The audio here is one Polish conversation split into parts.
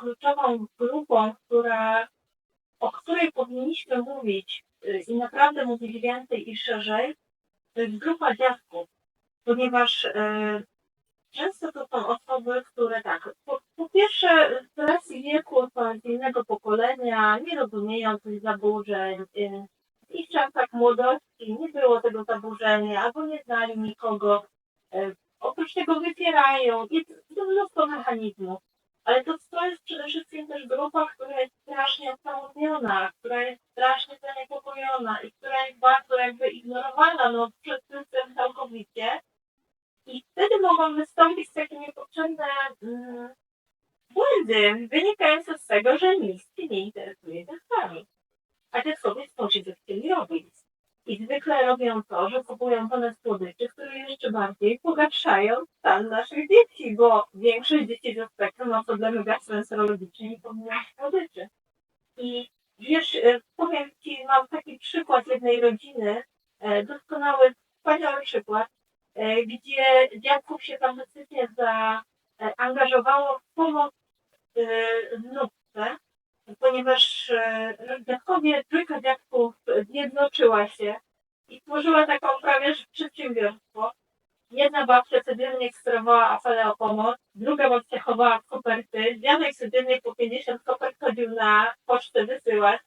kluczową grupą, która, o której powinniśmy mówić y, i naprawdę mówić więcej i szerzej, to jest grupa dziadków, ponieważ y, często to są osoby, które tak, po, po pierwsze z racji wieku z innego pokolenia, nie rozumieją tych zaburzeń, y, w ich czasach młodości nie było tego zaburzenia, albo nie znali nikogo, oprócz tego wypierają, jest mnóstwo mechanizmów. Ale to, to jest przede wszystkim też grupa, która jest strasznie osamotniona, która jest strasznie zaniepokojona i która jest bardzo jakby ignorowana no, przez system całkowicie. I wtedy mogą wystąpić takie niepotrzebne mm, błędy wynikające z tego, że nikt się nie interesuje dziadkami. A dziadkowie co się chcieli robić. I zwykle robią to, że kupują tonę słodyczy, które jeszcze bardziej pogarszają stan naszych dzieci, bo większość dzieci ze spektrum ma problemy gastroenterologiczne i pomimo słodyczy. I wiesz, e, powiem Ci, mam taki przykład jednej rodziny, e, doskonały, wspaniały przykład, e, gdzie dziadków się fantastycznie zaangażowało w pomoc e, wnukce, ponieważ e, dziadkowie, trójka dziadków zjednoczyła się i tworzyła taką prawie przedsiębiorstwo. Jedna babcia codziennie sterowała apele o pomoc, druga babcia chowała koperty, dziadek codziennie po 50 kopert chodził na pocztę wysyłać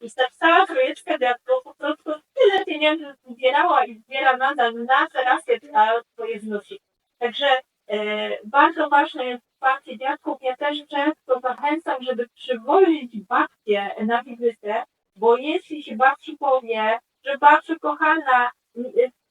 i ta cała trójeczka dziadków po prostu tyle pieniędzy zbierała i zbiera nadal na terasę dla swoje wnuki. Także e, bardzo ważne jest wsparcie dziadków. Ja też często zachęcam, żeby przywozić babcię na wizytę, bo jeśli się babci powie, że babciu kochana,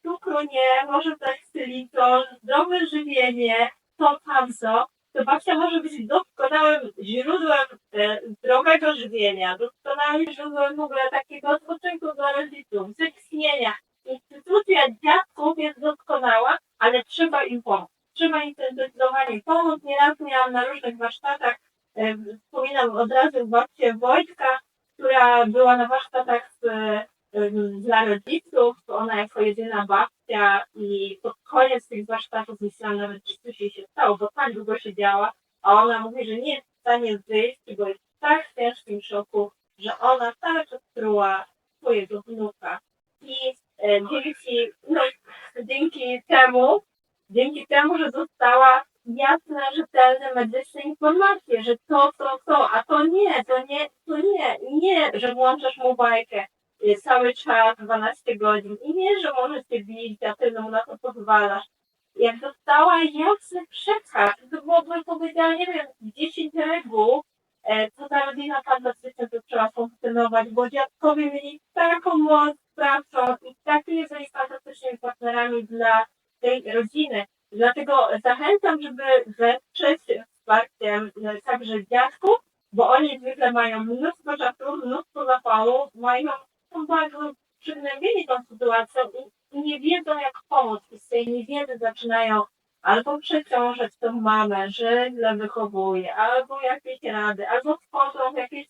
cukru nie, może dać ksylitol, zdrowe żywienie, to tamto, to babcia może być doskonałym źródłem e, zdrowego żywienia, doskonałym źródłem w ogóle takiego odpoczynku dla rodziców, wytchnienia. Instytucja dziadków jest doskonała, ale trzeba im pomóc. Trzeba im zdecydowanie pomóc. Nieraz miałam na różnych warsztatach, e, wspominam od razu babcię Wojtka, która była na warsztatach z ym, dla rodziców, to ona jako jedyna babcia i pod koniec tych warsztatów myślałam nawet, czy coś jej się stało, bo tak długo siedziała, a ona mówi, że nie jest w stanie wyjść, bo jest w tak ciężkim szoku, że ona cały czas truła swojego wnuka. I e, dzięki, no, dzięki temu, dzięki temu, że dostała jasne, rzetelne medyczne informacje, że to, to, to, a to nie, to nie, to nie, nie, że włączasz mu bajkę y, cały czas, 12 godzin i nie, że możesz się bić, a ty mu na to pozwalasz. Jak dostała jasny przekaz, to byłoby powiedziała, nie wiem, 10 reguł, e, to ta rodzina fantastycznie zaczęła funkcjonować, bo dziadkowie mieli taką moc sprawczą i takimi byli fantastycznymi partnerami dla tej rodziny. Dlatego zachęcam, żeby wesprzeć wsparciem e, także dziadków, bo oni zwykle mają mnóstwo czasu, mnóstwo zapału, mają, są bardzo przygnębieni tą sytuacją i nie wiedzą jak pomóc. I z tej niewiedzy zaczynają albo przeciążać tą mamę, że źle wychowuje, albo jakieś rady, albo wchodzą w jakieś